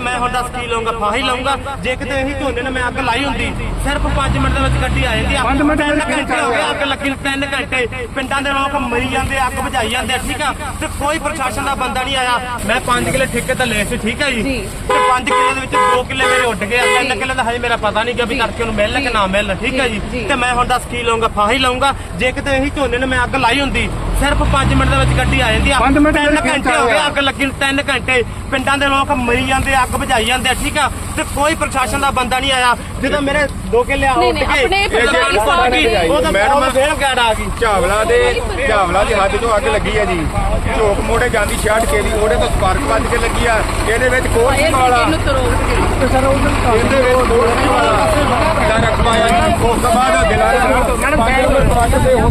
ਮੈਂ ਹੁਣ ਦੱਸ ਕੀ ਲਵਾਂਗਾ ਫਾਹੀ ਲਵਾਂਗਾ ਜੇ ਕਿਤੇ ਇਹੀ ਝੋਨੇ ਨੇ ਮੈਂ ਅੱਗ ਲਾਈ ਹੁੰਦੀ। ਸਿਰਫ 5 ਮਿੰਟ ਦੇ ਵਿੱਚ ਗੱਡੀ ਆ ਜਾਂਦੀ ਆ ਪੰਜ ਮਿੰਟ ਤਿੰਨ ਵਿੱਚ ਘੰਟੇ ਹੋ ਗਏ ਅੱਗ ਲੱਗੀ ਨੂੰ 3 ਘੰਟੇ। ਪਿੰਡਾਂ ਦੇ ਲੋਕ ਮਰੀ ਜਾਂਦੇ ਅੱਗ ਬੁਝਾਈ ਜਾਂਦੇ ਆ, ਠੀਕ ਆ? ਤੇ ਕੋਈ ਪ੍ਰਸ਼ਾਸਨ ਦਾ ਬੰਦਾ ਨਹੀਂ ਆਇਆ। ਮੈਂ 5 ਕਿੱਲੇ ਠੇਕੇ ਤੇ ਲਏ ਸੀ ਠੀਕ ਹੈ ਜੀ? ਤੇ 5 ਕਿੱਲੇ ਦੇ ਵਿੱਚ 2 ਕਿੱਲੇ ਮੇਰੇ ਉੱਡ ਗਏ ਆ 3 ਕਿੱਲੇ ਦਾ ਹਜੇ ਮੇਰਾ ਪਤਾ ਨਹੀਂ ਕਿ ਵੀ ਤੜਕੇ ਨੂੰ ਮਿਲਣ ਕਿ ਨਾ ਮਿਲਣ ਠੀਕ ਹੈ ਜੀ ਤੇ ਮੈਂ ਹੁਣ ਦੱਸ ਕੀ ਲਵਾਂਗਾ ਫਾਹੀ ਲਵਾਂਗਾ ਜੇ ਕਿਤੇ ਇਹੀ ਝੋਨੇ ਨੇ ਮੈਂ ਅੱਗ ਲਾਈ ਹੁੰਦੀ ਸਿਰਫ 5 ਮਿੰਟ ਦੇ ਵਿੱਚ ਗੱਡੀ ਆ ਜਾਂਦੀ ਆ ਪੰਜ ਮਿੰਟ ਤਿੰਨ ਵਿੱਚ ਘੰਟੇ ਹੋ ਗਏ ਅੱਗ ਲੱਗੀ ਨੂੰ 3 ਘੰਟੇ। ਪਿੰਡਾਂ ਦੇ ਲੋਕ ਮਰੀ ਜਾਂਦੇ ਅੱਗ ਬੁਝਾਈ ਜਾਂਦੇ ਆ, ਠੀਕ ਆ? ਤੇ ਕੋਈ ਪ੍ਰਸ਼ਾਸਨ ਦਾ ਬੰਦਾ ਨਹੀਂ ਆਇਆ। ਜਦੋਂ ਮੇਰੇ 2 ਕਿੱਲੇ ਆ ਨਹੀਂ, ਉੱਡ ਨਹੀਂ, ਗਏ ਆਪਣੇ ਇਹ ਪਰਿਵਾਰ ਜਦੋਂ ਅੱਗ ਲੱਗੀ, ਮੈਡਮ, ਫੇਰ ਗੈੜ ਆ ਗਈ। ਝਾਵਲਾ ਦੇ ਝਾਵਲਾ ਦੀ ਹੱਦ ਤੋਂ ਅੱਗ ਲੱਗੀ ਹੈ ਜੀ। ਝੋਕ ਮੋੜੇ ਜਾਂਦੀ 66 ਕੇ ਦੀ ਉਹਦੇ ਤੋਂ ਸਪਾਰਕ ਵੱਜ ਕੇ ਲੱਗੀ ਆ। ਇਹਦੇ ਵਿੱਚ ਕੋਰਸ ਵਾਲਾ ਇਹਨੂੰ ਤਰੋ ਇਹਦੇ ਵਿੱਚ ਦਾ ਰਕਬਾ ਉਸ ਤੋਂ ਬਾਅਦ ਦਿਲਾਰਾ ਮੈਡਮ ਬੈਗ ਵਿੱਚ